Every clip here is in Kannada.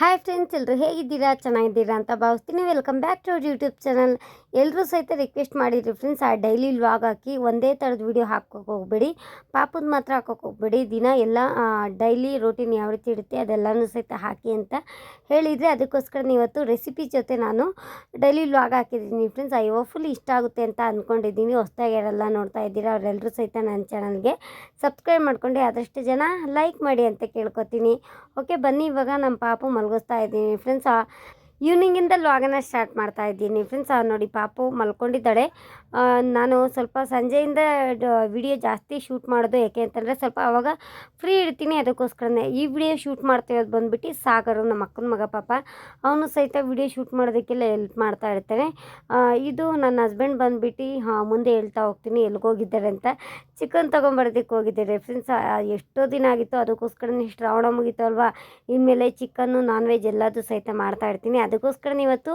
はい。ಫ್ರೆಂಡ್ಸ್ ಎಲ್ಲರೂ ಹೇಗಿದ್ದೀರಾ? ಚೆನ್ನಾಗಿದ್ದೀರಾ ಅಂತ ಭಾವಿಸ್ತೀನಿ. Welcome back to our YouTube channel ಎಲ್ಲರೂ ಸಹಿತ ರಿಕ್ವೆಸ್ಟ್ ಮಾಡಿದ್ರಿ ಫ್ರೆಂಡ್ಸ್ ಆ ಡೈಲಿ ವ್ಲಾಗ್ ಹಾಕಿ ಒಂದೇ ಥರದ ವೀಡಿಯೋ ಹಾಕೋಕೆ ಹೋಗ್ಬೇಡಿ. ಪಾಪದ ಮಾತ್ರ ಹಾಕೋಕೆ ಹೋಗ್ಬೇಡಿ. ದಿನ ಎಲ್ಲ ಡೈಲಿ ರೂಟೀನ್ ಯಾವ ರೀತಿ ಇರುತ್ತೆ ಅದೆಲ್ಲನೂ ಸಹಿತ ಹಾಕಿ ಅಂತ ಹೇಳಿದರೆ ಅದಕ್ಕೋಸ್ಕರ ಇವತ್ತು ರೆಸಿಪಿ ಜೊತೆ ನಾನು ಡೈಲಿ ವ್ಲಾಗ್ ಹಾಕಿದ್ದೀನಿ ಫ್ರೆಂಡ್ಸ್ ಐ ಫುಲ್ ಇಷ್ಟ ಆಗುತ್ತೆ ಅಂತ ಅಂದ್ಕೊಂಡಿದ್ದೀನಿ ಹೊಸ್ದಾಗಿ ಯಾರೆಲ್ಲ ನೋಡ್ತಾ ಇದ್ದೀರಾ ಅವರೆಲ್ಲರೂ ಸಹಿತ ನನ್ನ ಚಾನಲ್ಗೆ ಸಬ್ಸ್ಕ್ರೈಬ್ ಮಾಡ್ಕೊಂಡು ಆದಷ್ಟು ಜನ ಲೈಕ್ ಮಾಡಿ ಅಂತ ಕೇಳ್ಕೊತೀನಿ. ಓಕೆ ಬನ್ನಿ ಇವಾಗ ನಮ್ಮ ಪಾಪು ಮಲಗಿಸ್ತಾ ಇದ್ದೀನಿ ಫ್ರೆಂಡ್ಸ್ ಈವ್ನಿಂಗಿಂದ ಲಾಗನ ಸ್ಟಾರ್ಟ್ ಮಾಡ್ತಾ ಇದ್ದೀನಿ. ಫ್ರೆಂಡ್ಸ್ ನೋಡಿ ಪಾಪು ಮಲ್ಕೊಂಡಿದ್ದಾಳೆ. ನಾನು ಸ್ವಲ್ಪ ಸಂಜೆಯಿಂದ ವಿಡಿಯೋ ಜಾಸ್ತಿ ಶೂಟ್ ಮಾಡೋದು ಯಾಕೆ ಅಂತಂದರೆ ಸ್ವಲ್ಪ ಅವಾಗ ಫ್ರೀ ಇರ್ತೀನಿ ಅದಕ್ಕೋಸ್ಕರನೇ. ಈ ವಿಡಿಯೋ ಶೂಟ್ ಮಾಡ್ತಿರೋದು ಬಂದುಬಿಟ್ಟು ಸಾಗರು ನಮ್ಮ ಅಕ್ಕನ ಮಗ ಪಾಪ. ಅವನು ಸಹಿತ ವಿಡಿಯೋ ಶೂಟ್ ಮಾಡೋದಕ್ಕೆಲ್ಲ ಹೆಲ್ಪ್ ಮಾಡ್ತಾ ಇರ್ತಾನೆ. ಇದು ನನ್ನ ಹಸ್ಬೆಂಡ್ ಬಂದುಬಿಟ್ಟು, ಹಾಂ, ಮುಂದೆ ಹೇಳ್ತಾ ಹೋಗ್ತೀನಿ, ಎಲ್ಗೋಗಿದ್ದಾರೆ ಅಂತ. ಚಿಕನ್ ತೊಗೊಂಬರೋದಕ್ಕೆ ಹೋಗಿದ್ದಾರೆ. ಫ್ರೆಂಡ್ಸ್ ಎಷ್ಟೋ ದಿನ ಆಗಿತ್ತು, ಅದಕ್ಕೋಸ್ಕರನೇ ಶ್ರಾವಣ ಮುಗೀತು ಅಲ್ವಾ ಇನ್ಮೇಲೆ ಚಿಕನ್ನು ನಾನ್ ವೆಜ್ ಎಲ್ಲದೂ ಸಹಿತ ಮಾಡ್ತಾ ಇರ್ತೀನಿ. ಅದಕ್ಕೋಸ್ಕರ ನೀವತ್ತು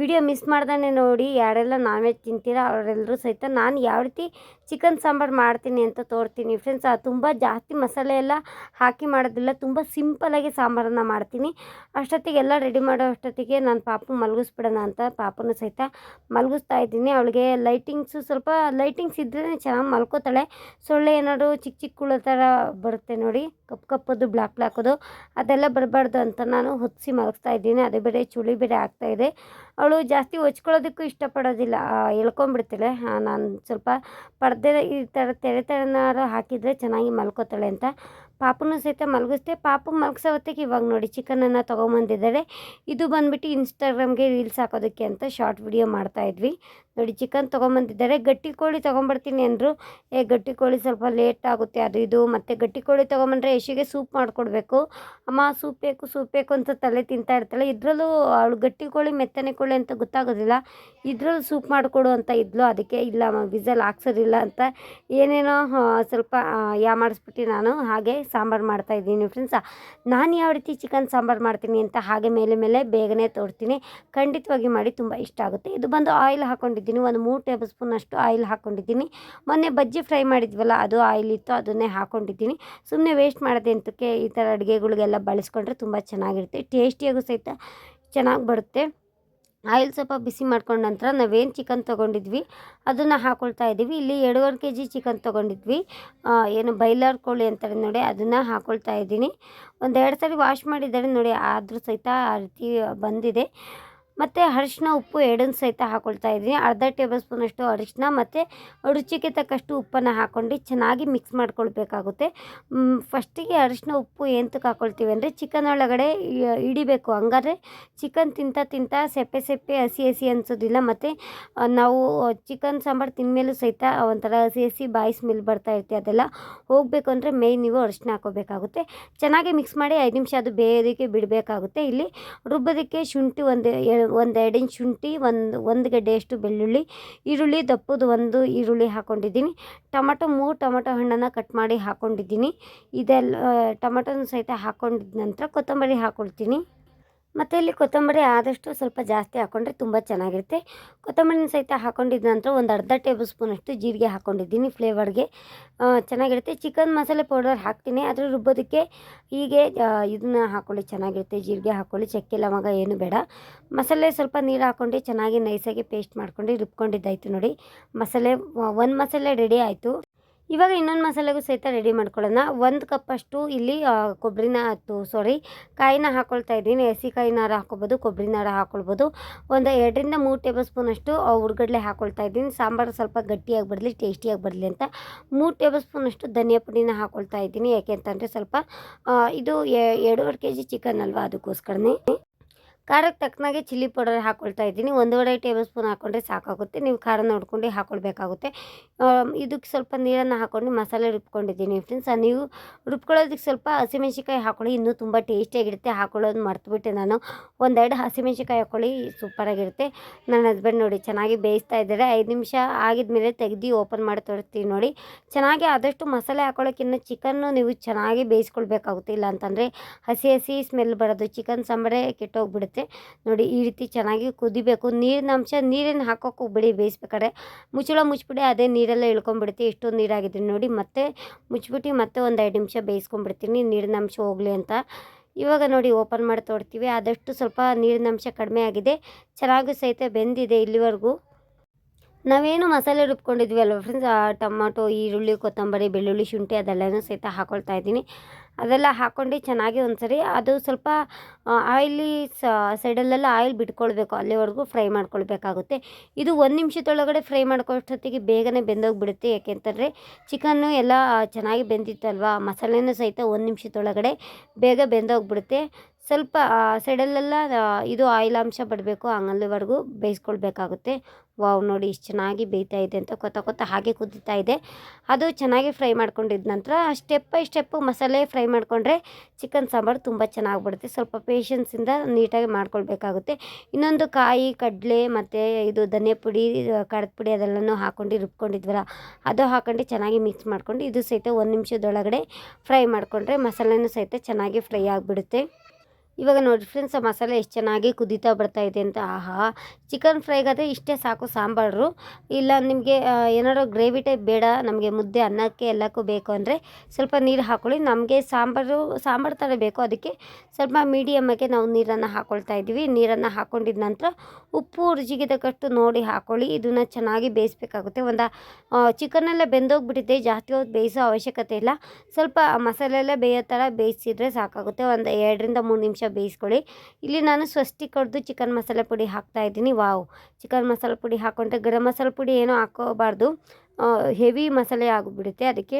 ವಿಡಿಯೋ ಮಿಸ್ ಮಾಡ್ದಾನೆ ನೋಡಿ, ಯಾರೆಲ್ಲ ನಾನ್ ವೆಜ್ ತಿಂತೀರಾ ಅವರೆಲ್ಲರೂ ಸಹಿತ ನಾನು ಯಾವ ರೀತಿ ಚಿಕನ್ ಸಾಂಬಾರು ಮಾಡ್ತೀನಿ ಅಂತ ತೋರ್ತೀನಿ. ಫ್ರೆಂಡ್ಸ್ ತುಂಬ ಜಾಸ್ತಿ ಮಸಾಲೆ ಎಲ್ಲ ಹಾಕಿ ಮಾಡೋದಿಲ್ಲ, ತುಂಬ ಸಿಂಪಲಾಗಿ ಸಾಂಬಾರನ್ನು ಮಾಡ್ತೀನಿ. ಅಷ್ಟೊತ್ತಿಗೆ ಎಲ್ಲ ರೆಡಿ ಮಾಡೋ ಅಷ್ಟೊತ್ತಿಗೆ ನಾನು ಪಾಪು ಮಲಗಿಸ್ಬಿಡೋಣ ಅಂತ ಪಾಪನೂ ಸಹಿತ ಮಲಗಿಸ್ತಾ ಇದ್ದೀನಿ. ಅವಳಿಗೆ ಲೈಟಿಂಗ್ಸು ಸ್ವಲ್ಪ ಲೈಟಿಂಗ್ಸ್ ಇದ್ರೇ ಚೆನ್ನಾಗಿ ಮಲ್ಕೋತಾಳೆ. ಸೊಳ್ಳೆ ಏನಾದ್ರು ಚಿಕ್ಕ ಚಿಕ್ಕ ಹುಳ ಥರ ಬರುತ್ತೆ ನೋಡಿ ಕಪ್ಪು ಕಪ್ಪದು ಬ್ಲ್ಯಾಕ್ ಬ್ಲ್ಯಾಕದು ಅದೆಲ್ಲ ಬರಬಾರ್ದು ಅಂತ ನಾನು ಹೊತ್ತಿಸಿ ಮಲಗಿಸ್ತಾ ಇದ್ದೀನಿ. ಅದೇ ಬೇರೆ ಚಳಿ ಬೇರೆ ಆಗ್ತಾ ಇದೆ. ಅವಳು ಜಾಸ್ತಿ ಹೊಚ್ಕೊಳ್ಳೋದಕ್ಕೂ ಇಷ್ಟಪಡೋದಿಲ್ಲ. ಎಳ್ಕೊಂಬಿಡ್ತಾಳೆ ನಾನು ಸ್ವಲ್ಪ ಪರ್ದೆ ಈ ಥರ ತೆರೆ ತೆರೆನಾರು ಹಾಕಿದರೆ ಚೆನ್ನಾಗಿ ಮಲ್ಕೋತಾಳೆ ಅಂತ. ಪಾಪುನು ಸಹಿತ ಮಲಗಿಸ್ದೆ, ಪಾಪು ಮಲಗಿಸೋ ಹೊತ್ತಿಗೆ ಇವಾಗ ನೋಡಿ ಚಿಕನನ್ನು ತೊಗೊಂಬಂದಿದ್ದಾರೆ ಇದು ಬಂದುಬಿಟ್ಟು ಇನ್ಸ್ಟಾಗ್ರಾಮ್ಗೆ ರೀಲ್ಸ್ ಹಾಕೋದಕ್ಕೆ ಅಂತ ಶಾರ್ಟ್ ವಿಡಿಯೋ ಮಾಡ್ತಾಯಿದ್ವಿ ನೋಡಿ ಚಿಕನ್ ತೊಗೊಂಬಂದಿದ್ದಾರೆ. ಗಟ್ಟಿ ಕೋಳಿ ತೊಗೊಂಬರ್ತೀನಿ ಅಂದರು. ಏ, ಗಟ್ಟಿ ಕೋಳಿ ಸ್ವಲ್ಪ ಲೇಟ್ ಆಗುತ್ತೆ, ಅದು ಇದು. ಮತ್ತು ಗಟ್ಟಿ ಕೋಳಿ ತೊಗೊಂಬಂದ್ರೆ ಯಶಿಗೆ ಸೂಪ್ ಮಾಡಿಕೊಡ್ಬೇಕು. ಅಮ್ಮ ಸೂಪ್ ಬೇಕು ಸೂಪ್ ಬೇಕು ಅಂತ ತಲೆ ತಿಂತಾ ಇರ್ತಾಳೆ. ಇದರಲ್ಲೂ ಅವಳು ಗಟ್ಟಿ ಕೋಳಿ, ಮೆತ್ತನೆ ಕೋಳಿ ಅಂತ ಗೊತ್ತಾಗೋದಿಲ್ಲ. ಇದರಲ್ಲೂ ಸೂಪ್ ಮಾಡಿಕೊಡು ಅಂತ ಇದ್ಲು. ಅದಕ್ಕೆ ಇಲ್ಲ ವಿಸಲ್ ಹಾಕ್ಸೋದಿಲ್ಲ ಅಂತ. ಏನೇನೋ ಸ್ವಲ್ಪ ಯಾ ಮಾಡಿಸ್ಬಿಟ್ಟು ನಾನು. ಹಾಗೆ ಸಾಂಬಾರು ಮಾಡ್ತಾ ಇದ್ದೀನಿ ಫ್ರೆಂಡ್ಸ್ ನಾನು ಯಾವ ರೀತಿ ಚಿಕನ್ ಸಾಂಬಾರು ಮಾಡ್ತೀನಿ ಅಂತ ಹಾಗೆ ಮೇಲೆ ಮೇಲೆ ಬೇಗನೆ ತೋರ್ತೀನಿ. ಖಂಡಿತವಾಗಿ ಮಾಡಿ ತುಂಬ ಇಷ್ಟ ಆಗುತ್ತೆ. ಇದು ಬಂದು ಆಯಿಲ್ ಹಾಕ್ಕೊಂಡಿದ್ದೀನಿ ಒಂದು ಮೂರು ಟೇಬಲ್ ಸ್ಪೂನ್ ಅಷ್ಟು ಆಯಿಲ್ ಹಾಕ್ಕೊಂಡಿದ್ದೀನಿ ಮೊನ್ನೆ ಬಜ್ಜಿ ಫ್ರೈ ಮಾಡಿದ್ವಲ್ಲ, ಅದು ಆಯಿಲ್ ಇತ್ತು, ಅದನ್ನೇ ಹಾಕ್ಕೊಂಡಿದ್ದೀನಿ ಸುಮ್ಮನೆ ವೇಸ್ಟ್ ಮಾಡೋದೆ ಅಂತಕ್ಕೆ ಈ ಥರ ಅಡುಗೆಗಳಿಗೆಲ್ಲ ಬಳಸ್ಕೊಂಡ್ರೆ ತುಂಬ ಚೆನ್ನಾಗಿರುತ್ತೆ. ಟೇಸ್ಟಿಯಾಗೂ ಸಹಿತ ಚೆನ್ನಾಗಿ ಬರುತ್ತೆ. ಆಯಿಲ್ ಸ್ವಲ್ಪ ಬಿಸಿ ಮಾಡ್ಕೊಂಡ ನಂತರ ನಾವೇನು ಚಿಕನ್ ತೊಗೊಂಡಿದ್ವಿ, ಅದನ್ನು ಹಾಕ್ಕೊಳ್ತಾ ಇದ್ದೀವಿ. ಇಲ್ಲಿ ಎರಡೂವರೆ ಕೆ ಜಿ ಚಿಕನ್ ತೊಗೊಂಡಿದ್ವಿ. ಏನು ಬೈಲರ್ ಕೋಳಿ ಅಂತಾರೆ ನೋಡಿ, ಅದನ್ನು ಹಾಕ್ಕೊಳ್ತಾ ಇದ್ದೀನಿ. ಒಂದೆರಡು ಸರಿ ವಾಶ್ ಮಾಡಿದ್ದಾರೆ ನೋಡಿ, ಆದರೂ ಸಹಿತ ಆ ರೀತಿ ಬಂದಿದೆ. ಮತ್ತು ಅರಿಶಿನ ಉಪ್ಪು ಎರಡನ್ನು ಸಹಿತ ಹಾಕ್ಕೊಳ್ತಾ ಇದ್ದೀನಿ. ಅರ್ಧ ಟೇಬಲ್ ಸ್ಪೂನಷ್ಟು ಅರಿಶಿನ ಮತ್ತು ರುಚಿಗೆ ತಕ್ಕಷ್ಟು ಉಪ್ಪನ್ನು ಹಾಕ್ಕೊಂಡು ಚೆನ್ನಾಗಿ ಮಿಕ್ಸ್ ಮಾಡ್ಕೊಳ್ಬೇಕಾಗುತ್ತೆ. ಫಸ್ಟಿಗೆ ಅರಿಶಿನ ಉಪ್ಪು ಎಂತಕ್ಕೆ ಹಾಕೊಳ್ತೀವಿ ಅಂದರೆ ಚಿಕನ್ ಒಳಗಡೆ ಹಿಡಿಬೇಕು. ಹಂಗಾದ್ರೆ ಚಿಕನ್ ತಿಂತ ತಿಂತ ಸೆಪ್ಪೆ ಸೆಪ್ಪೆ ಹಸಿ ಹಸಿ ಅನಿಸೋದಿಲ್ಲ. ಮತ್ತು ನಾವು ಚಿಕನ್ ಸಾಂಬಾರು ತಿಂದಮೇಲೂ ಸಹಿತ ಒಂಥರ ಹಸಿ ಹಸಿ ಬಾಯಿ ಸ್ಮೆಲ್ ಬರ್ತಾ ಇರ್ತೀವಿ ಅದೆಲ್ಲ. ಹೋಗಬೇಕು ಅಂದರೆ ಮೇಯ್ ನೀವು ಅರಿಶಿನ ಹಾಕೋಬೇಕಾಗುತ್ತೆ ಚೆನ್ನಾಗಿ ಮಿಕ್ಸ್ ಮಾಡಿ ಐದು ನಿಮಿಷ ಅದು ಬೇಯೋದಕ್ಕೆ ಬಿಡಬೇಕಾಗುತ್ತೆ. ಇಲ್ಲಿ ರುಬ್ಬೋದಕ್ಕೆ ಶುಂಠಿ ಒಂದು ಒಂದು ಎರಡು ಇಂಚ್ ಶುಂಠಿ, ಒಂದು ಒಂದು ಗಡ್ಡೆಯಷ್ಟು ಬೆಳ್ಳುಳ್ಳಿ, ಈರುಳ್ಳಿ, ದಪ್ಪದು ಒಂದು ಈರುಳ್ಳಿ ಹಾಕ್ಕೊಂಡಿದ್ದೀನಿ ಟೊಮಟೊ ಮೂರು ಟೊಮಟೊ ಹಣ್ಣನ್ನು ಕಟ್ ಮಾಡಿ ಹಾಕ್ಕೊಂಡಿದ್ದೀನಿ ಇದೆಲ್ಲ, ಟೊಮಟೊನ ಸಹಿತ ಹಾಕ್ಕೊಂಡಿದ್ದ ನಂತರ ಕೊತ್ತಂಬರಿ ಹಾಕ್ಕೊಳ್ತೀನಿ ಮತ್ತು ಇಲ್ಲಿ ಕೊತ್ತಂಬರಿ ಆದಷ್ಟು ಸ್ವಲ್ಪ ಜಾಸ್ತಿ ಹಾಕ್ಕೊಂಡ್ರೆ ತುಂಬ ಚೆನ್ನಾಗಿರುತ್ತೆ. ಕೊತ್ತಂಬರಿನ ಸಹಿತ ಹಾಕ್ಕೊಂಡಿದ್ದ ನಂತರ ಒಂದು ಅರ್ಧ ಟೇಬಲ್ ಸ್ಪೂನಷ್ಟು ಜೀರಿಗೆ ಹಾಕ್ಕೊಂಡಿದ್ದೀನಿ ಫ್ಲೇವರ್ಗೆ. ಚೆನ್ನಾಗಿರುತ್ತೆ. ಚಿಕನ್ ಮಸಾಲೆ ಪೌಡರ್ ಹಾಕ್ತೀನಿ. ಆದರೆ ರುಬ್ಬೋದಕ್ಕೆ ಹೀಗೆ ಇದನ್ನ ಹಾಕ್ಕೊಳ್ಳಿ ಚೆನ್ನಾಗಿರುತ್ತೆ. ಜೀರಿಗೆ ಹಾಕ್ಕೊಳ್ಳಿ ಚಕ್ಕೆ ಲವಂಗ ಏನು ಬೇಡ. ಮಸಾಲೆ ಸ್ವಲ್ಪ ನೀರು ಹಾಕ್ಕೊಂಡು ಚೆನ್ನಾಗಿ ನೈಸಾಗಿ ಪೇಸ್ಟ್ ಮಾಡ್ಕೊಂಡು ರುಬ್ಕೊಂಡಿದ್ದಾಯಿತು ನೋಡಿ. ಮಸಾಲೆ ಒಂದು ಮಸಾಲೆ ರೆಡಿ ಆಯಿತು. ಇವಾಗ ಇನ್ನೊಂದು ಮಸಾಲೆಗೂ ಸಹಿತ ರೆಡಿ ಮಾಡ್ಕೊಳ್ಳೋಣ. ಒಂದು ಕಪ್ಪಷ್ಟು ಇಲ್ಲಿ ಕೊಬ್ಬರಿನ ಅಥವಾ ಸಾರಿ ಕಾಯಿನ ಹಾಕ್ಕೊಳ್ತಾ ಇದ್ದೀನಿ. ಹಸಿ ಕಾಯಿನಾರ ಹಾಕ್ಕೊಬೋದು ಕೊಬ್ಬರಿನಾರ ಹಾಕ್ಕೊಳ್ಬೋದು ಒಂದು ಎರಡರಿಂದ ಮೂರು ಟೇಬಲ್ ಸ್ಪೂನಷ್ಟು ಹುರ್ಗಡ್ಲೆ ಹಾಕ್ಕೊಳ್ತಾ ಇದ್ದೀನಿ. ಸಾಂಬಾರು ಸ್ವಲ್ಪ ಗಟ್ಟಿಯಾಗಿ ಬರಲಿ ಟೇಸ್ಟಿಯಾಗಿ ಬರಲಿ ಅಂತ. ಮೂರು ಟೇಬಲ್ ಸ್ಪೂನಷ್ಟು ಧನಿಯಾ ಪುಡಿನ ಹಾಕ್ಕೊಳ್ತಾ ಇದ್ದೀನಿ. ಯಾಕೆ ಅಂತಂದರೆ ಸ್ವಲ್ಪ ಇದು ಎರಡೂವರೆ ಕೆ ಜಿ ಚಿಕನ್ ಅಲ್ವಾ, ಅದಕ್ಕೋಸ್ಕರನೇ. ಖಾರಕ್ಕೆ ತಕ್ಕನಾಗೆ ಚಿಲ್ಲಿ ಪೌಡರ್ ಹಾಕ್ಕೊಳ್ತಾ ಇದ್ದೀನಿ. ಒಂದೂವರೆ ಟೇಬಲ್ ಸ್ಪೂನ್ ಹಾಕ್ಕೊಂಡ್ರೆ ಸಾಕಾಗುತ್ತೆ. ನೀವು ಖಾರ ನೋಡ್ಕೊಂಡು ಹಾಕ್ಕೊಳ್ಬೇಕಾಗುತ್ತೆ ಇದಕ್ಕೆ ಸ್ವಲ್ಪ ನೀರನ್ನು ಹಾಕ್ಕೊಂಡು ಮಸಾಲೆ ರುಬ್ಕೊಂಡಿದ್ದೀನಿ ಫ್ರೆಂಡ್ಸ್. ನೀವು ರುಬ್ಕೊಳ್ಳೋದಕ್ಕೆ ಸ್ವಲ್ಪ ಹಸಿಮೆಣ್ಸಿಕಾಯಿ ಹಾಕ್ಕೊಳ್ಳಿ ಇನ್ನೂ ತುಂಬ ಟೇಸ್ಟಿಯಾಗಿರುತ್ತೆ. ಹಾಕ್ಕೊಳ್ಳೋದು ಮರ್ತುಬಿಟ್ಟೆ ನಾನು. ಒಂದೆರಡು ಹಸಿಮೆಣ್ಸಿಕಾಯಿ ಹಾಕ್ಕೊಳ್ಳಿ ಸೂಪರಾಗಿರುತ್ತೆ. ನನ್ನ ಹಸ್ಬೆಂಡ್ ನೋಡಿ, ಚೆನ್ನಾಗಿ ಬೇಯಿಸ್ತಾ ಇದ್ದಾರೆ. ಐದು ನಿಮಿಷ ಆಗಿದ್ಮೇಲೆ ತೆಗ್ದು ಓಪನ್ ಮಾಡಿ ತೋರಿಸ್ತೀನಿ ನೋಡಿ. ಚೆನ್ನಾಗಿ ಆದಷ್ಟು ಮಸಾಲೆ ಹಾಕೊಳ್ಳೋಕ್ಕಿಂತ ಚಿಕನ್ನು ನೀವು ಚೆನ್ನಾಗಿ ಬೇಯಿಸ್ಕೊಳ್ಬೇಕಾಗುತ್ತೆ. ಇಲ್ಲ ಅಂತಂದರೆ ಹಸಿ ಹಸಿ ಸ್ಮೆಲ್ ಬರೋದು. ಚಿಕನ್ ಸಾಂಬಾರೇ ಕೆಟ್ಟೋಗ್ಬಿಡುತ್ತೆ. ನೋಡಿ ಈ ರೀತಿ ಚೆನ್ನಾಗಿ ಕುದಿಬೇಕು. ನೀರಿನ ಅಂಶ ನೀರನ್ನು ಹಾಕೋಕೆ ಬಿಡಿ, ಬೇಯಿಸ್ಬೇಕಾದ್ರೆ. ಮುಚ್ಚಳ ಮುಚ್ಚಿಬಿಡಿ, ಅದೇ ನೀರೆಲ್ಲ ಇಳ್ಕೊಂಬಿಡುತ್ತೆ. ಎಷ್ಟೊಂದು ನೀರಾಗಿದೆ ನೋಡಿ ಮತ್ತೆ ಮುಚ್ಚಿಬಿಟ್ಟು ಮತ್ತೆ ಒಂದು ಐದು ನಿಮಿಷ ಬೇಯಿಸ್ಕೊಂಡ್ಬಿಡ್ತೀನಿ ನೀರಿನ ಅಂಶ ಹೋಗಲಿ ಅಂತ. ಇವಾಗ ನೋಡಿ ಓಪನ್ ಮಾಡಿ ತೋಡ್ತೀವಿ ಆದಷ್ಟು ಸ್ವಲ್ಪ ನೀರಿನ ಅಂಶ ಕಡಿಮೆ ಆಗಿದೆ. ಚೆನ್ನಾಗೂ ಸಹಿತ ಬೆಂದಿದೆ ಇಲ್ಲಿವರೆಗೂ. ನಾವೇನು ಮಸಾಲೆ ರುಬ್ಕೊಂಡಿದ್ವಿ ಅಲ್ವ ಫ್ರೆಂಡ್ಸ್ ಟೊಮಾಟೊ, ಈರುಳ್ಳಿ, ಕೊತ್ತಂಬರಿ, ಬೆಳ್ಳುಳ್ಳಿ, ಶುಂಠಿ ಅದೆಲ್ಲನೂ ಸಹಿತ ಹಾಕ್ಕೊಳ್ತಾ ಇದ್ದೀನಿ. ಅದೆಲ್ಲ ಹಾಕ್ಕೊಂಡು ಚೆನ್ನಾಗಿ ಒಂದ್ಸರಿ ಅದು ಸ್ವಲ್ಪ ಆಯಿಲಿ ಸೈಡಲ್ಲೆಲ್ಲ ಆಯಿಲ್ ಬಿಟ್ಕೊಳ್ಬೇಕು. ಅಲ್ಲಿವರೆಗೂ ಫ್ರೈ ಮಾಡ್ಕೊಳ್ಬೇಕಾಗುತ್ತೆ. ಇದು ಒಂದು ನಿಮಿಷದೊಳಗಡೆ ಫ್ರೈ ಮಾಡ್ಕೊಳ್ಳೋಷ್ಟೊತ್ತಿಗೆ ಬೇಗನೆ ಬೆಂದೋಗ್ಬಿಡುತ್ತೆ. ಯಾಕೆಂತಂದರೆ ಚಿಕನ್ನು ಎಲ್ಲ ಚೆನ್ನಾಗಿ ಬೆಂದಿತ್ತಲ್ವ? ಮಸಾಲೆನೂ ಸಹಿತ ಒಂದು ನಿಮಿಷದೊಳಗಡೆ ಬೇಗ ಬೆಂದೋಗ್ಬಿಡುತ್ತೆ. ಸ್ವಲ್ಪ ಸೈಡಲ್ಲೆಲ್ಲ ಇದು ಆಯಿಲ್ ಅಂಶ ಬಿಡಬೇಕು ಹಂಗಲ್ಲಿವರೆಗೂ ಬೇಯಿಸ್ಕೊಳ್ಬೇಕಾಗುತ್ತೆ. ವಾವ್, ನೋಡಿ ಇಷ್ಟು ಚೆನ್ನಾಗಿ ಬೇಯ್ತಾ ಇದೆ ಅಂತ ಕೊತ್ತ ಕೊತ್ತ ಹಾಗೆ ಕುದೀತಾ ಇದೆ. ಅದು ಚೆನ್ನಾಗಿ ಫ್ರೈ ಮಾಡ್ಕೊಂಡಿದ್ದ ನಂತರ ಸ್ಟೆಪ್ ಬೈ ಸ್ಟೆಪ್ಪು ಮಸಾಲೆ ಫ್ರೈ ಮಾಡಿಕೊಂಡ್ರೆ ಚಿಕನ್ ಸಾಂಬಾರು ತುಂಬ ಚೆನ್ನಾಗಿ ಬಿಡುತ್ತೆ ಸ್ವಲ್ಪ ಪೇಷನ್ಸಿಂದ ನೀಟಾಗಿ ಮಾಡ್ಕೊಳ್ಬೇಕಾಗುತ್ತೆ. ಇನ್ನೊಂದು ಕಾಯಿ, ಕಡಲೆ ಮತ್ತು ಇದು ಧನಿಯಾ ಪುಡಿ ಕಡದ ಪುಡಿ ಅದೆಲ್ಲನೂ ಹಾಕ್ಕೊಂಡು ರುಬ್ಕೊಂಡಿದ್ವಲ್ಲ, ಅದು ಹಾಕೊಂಡು ಚೆನ್ನಾಗಿ ಮಿಕ್ಸ್ ಮಾಡ್ಕೊಂಡು ಇದು ಸಹಿತ ಒಂದು ನಿಮಿಷದೊಳಗಡೆ ಫ್ರೈ ಮಾಡಿಕೊಂಡ್ರೆ ಮಸಾಲೆನೂ ಸಹಿತ ಚೆನ್ನಾಗಿ ಫ್ರೈ ಆಗಿಬಿಡುತ್ತೆ. ಇವಾಗ ನೋಡಿ ಫ್ರೆಂಡ್ಸ್ ಆ ಮಸಾಲೆ ಎಷ್ಟು ಚೆನ್ನಾಗಿ ಕುದೀತಾ ಬರ್ತಾ ಇದೆ ಅಂತ. ಆಹಾ ಚಿಕನ್ ಫ್ರೈಗಾದರೆ ಇಷ್ಟೇ ಸಾಕು ಸಾಂಬಾರು. ಇಲ್ಲ ನಿಮಗೆ ಏನಾದ್ರು ಗ್ರೇವಿ ಟೈಪ್ ಬೇಡ, ನಮಗೆ ಮುದ್ದೆ ಅನ್ನಕ್ಕೆ ಎಲ್ಲಕ್ಕೂ ಬೇಕು ಅಂದರೆ ಸ್ವಲ್ಪ ನೀರು ಹಾಕ್ಕೊಳ್ಳಿ ನಮಗೆ ಸಾಂಬಾರು ಸಾಂಬಾರು ಥರ ಬೇಕು. ಅದಕ್ಕೆ ಸ್ವಲ್ಪ ಮೀಡಿಯಮ್ಮಾಗೆ ನಾವು ನೀರನ್ನು ಹಾಕ್ಕೊಳ್ತಾ ಇದ್ದೀವಿ. ನೀರನ್ನು ಹಾಕ್ಕೊಂಡಿದ ನಂತರ ಉಪ್ಪು, ರುಚಿಗೆ ನೋಡಿ ಹಾಕ್ಕೊಳ್ಳಿ ಇದನ್ನು ಚೆನ್ನಾಗಿ ಬೇಯಿಸ್ಬೇಕಾಗುತ್ತೆ. ಒಂದು ಚಿಕನ್ನೆಲ್ಲ ಬೆಂದೋಗ್ಬಿಟ್ಟಿದೆ. ಜಾಸ್ತಿ ಹೊತ್ತು ಬೇಯಿಸೋ ಅವಶ್ಯಕತೆ ಇಲ್ಲ. ಸ್ವಲ್ಪ ಮಸಾಲೆ ಎಲ್ಲ ಬೇಯೋ ಥರ ಬೇಯಿಸಿದರೆ ಸಾಕಾಗುತ್ತೆ. ಒಂದು ಎರಡರಿಂದ ಮೂರು ನಿಮಿಷ ಬೇಯಿಸ್ಕೊಳ್ಳಿ. ಇಲ್ಲಿ ನಾನು ಸ್ವಸ್ತಿ ಕಡ್ದು ಚಿಕನ್ ಮಸಾಲೆ ಪುಡಿ ಹಾಕ್ತಾ ಇದ್ದೀನಿ. ವಾವ್! ಚಿಕನ್ ಮಸಾಲೆ ಪುಡಿ ಹಾಕ್ಕೊಂಡ್ರೆ ಗರಂ ಮಸಾಲೆ ಪುಡಿ ಏನೂ ಹಾಕೋಬಾರ್ದು ಹೆವಿ ಮಸಾಲೆ ಆಗಿಬಿಡುತ್ತೆ ಅದಕ್ಕೆ